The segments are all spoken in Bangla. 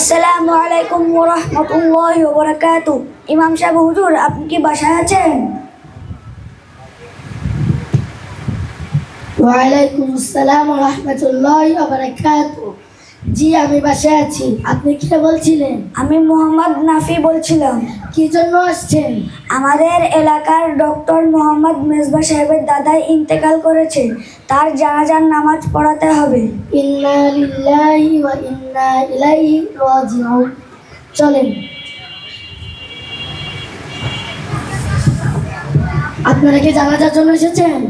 আসসালামু আলাইকুম ওরহমতুল্লাহ ওবরাকাত ইমাম সাহেব, হুজুর, আপনি কি বাসায় আছেন? ওয়ালাইকুম আসসালাম রহমতুল্লাহ বারাকাত জি আমি বাসায় আছি। আপনি কি বলছিলেন? আমি মোহাম্মদ নাফি বলছিলাম। কি জন্য আসছেন? আমাদের এলাকার ডক্টর মোহাম্মদ মেজবা সাহেবের দাদাই ইন্তেকাল করেছে। তার জানাজার নামাজ পড়াতে হবে। ইন্না লিল্লাহি ওয়া ইন্না ইলাইহি রাজিউন। চলেন। আপনারা কি জানাজার জন্য এসেছেন?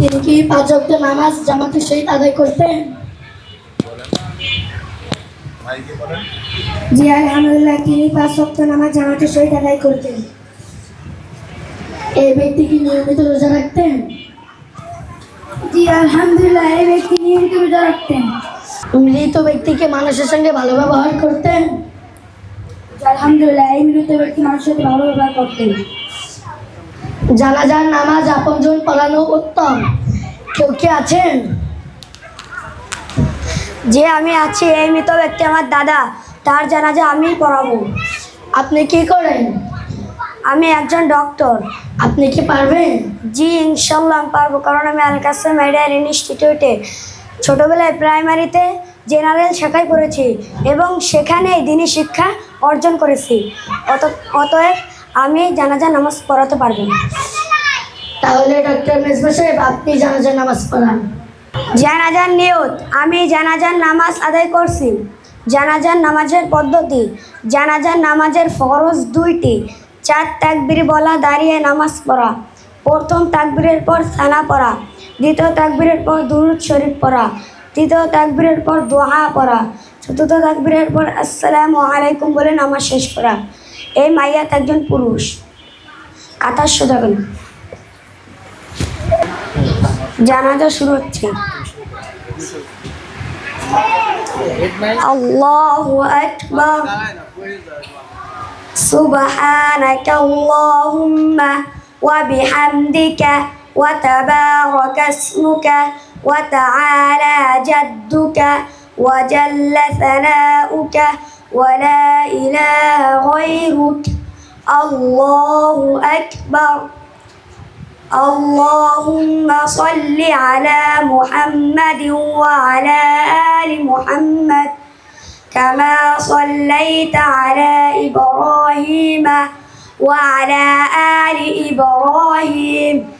তিনি কি পাঁচ ওয়াক্ত নামাজ জামাতের সহিত আদায় করতেন? জি আলহামদুলিল্লাহ তিনি পাঁচ ওয়াক্ত নামাজ জামাতের সহিত আদায় করতেন। এই ব্যক্তি কি নিয়মিত রোজা রাখতেন? জি আলহামদুলিল্লাহ এই ব্যক্তি নিয়মিত রোজা রাখতেন। মৃত ব্যক্তিকে মানুষের সঙ্গে ভালো ব্যবহার করতেন? আলহামদুলিল্লাহ এই মৃত ব্যক্তি মানুষের সাথে ভালো ব্যবহার করতেন। জানাজার নামাজ আপনজন পড়ানো উত্তম। কেউ কি আছেন? যে আমি আছি, এই মৃত ব্যক্তি আমার দাদা। তার জানাজা আমি পড়াবো। আপনি কি করেন? আমি একজন ডক্টর। আপনি কি পারবেন? জি, ইনশাল্লাহ পারব। কারণ আমি আল কাসেম মেডিকেল ইনস্টিটিউটে ছোটোবেলায় প্রাইমারিতে জেনারেল শাখায় পড়েছি এবং সেখানেই দিনই শিক্ষা অর্জন করেছি। অত অতএব আমি জানাজা নামাজ পড়াতে পারব তাহলে ডক্টর মেজবা সাহেব আপনি জানাজা নামাজ পড়ান। জানাজার নিয়ত আমি জানাজার নামাজ আদায় করছি। জানাজার নামাজের পদ্ধতি জানাজার নামাজের ফরজ দুইটি। চার তাকবির বলা দাঁড়িয়ে নামাজ পড়া। প্রথম তাকবীরের পর সানা পড়া। দ্বিতীয় তাকবীরের পর দুরুদ শরীফ পড়া। তৃতীয় তাকবীরের পর দোহা পড়া। চতুর্থ তাকবীরের পর আসসালামু আলাইকুম বলে নামাজ শেষ করা। এই মাইয়াত একজন পুরুষ কাতার সোজা গেল জানাজা শুরু হচ্ছে আল্লাহু আকবার سبحانك اللهم وبحمدك وتبارك اسمك وتعالى جدك وجل ثناؤك ولا إله غيرك. الله أكبر. اللهم صل على محمد وعلى آل محمد كما صليت على إبراهيم وعلى آل إبراهيم.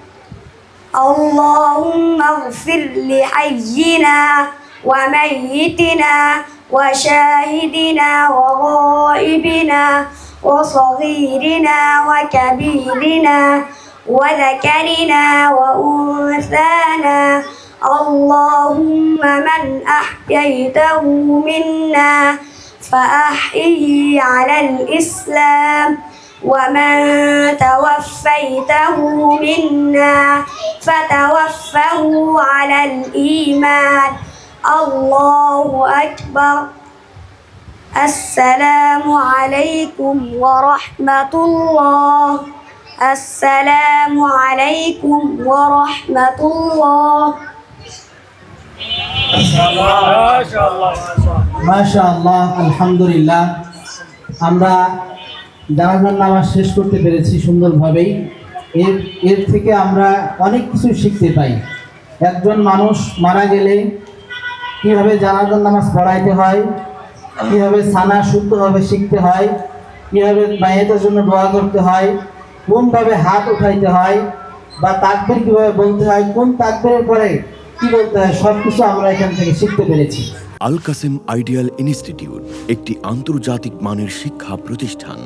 اللهم اغفر لحينا وميتنا وشاهدنا وغائبنا وصغيرنا وكبيرنا وذكرنا وأنثانا. اللهم من أحييته منا فأحيه على الإسلام ومن توفيته منا فتوفه على الإيمان الله أكبر السلام عليكم ورحمة الله السلام عليكم ورحمة الله মাশা আল্লাহ আলহামদুলিল্লাহ আমরা জানাজার নামাজ শেষ করতে পেরেছি সুন্দরভাবেই। এর এর থেকে আমরা অনেক কিছু শিখতে পাই। একজন মানুষ মারা গেলে কীভাবে জানাজার নামাজ পড়াইতে হয়, কীভাবে সানা শুদ্ধভাবে শিখতে হয়, কীভাবে মায়েদের জন্য দোয়া করতে হয়, কোনভাবে হাত উঠাইতে হয়, বা তাকবির কীভাবে বলতে হয়, কোন তাকবিরের পরে কী বলতে হয় সব কিছু আমরা এখান থেকে শিখতে পেরেছি। আল কাসেম আইডিয়াল ইনস্টিটিউট একটি আন্তর্জাতিক মানের শিক্ষা প্রতিষ্ঠান।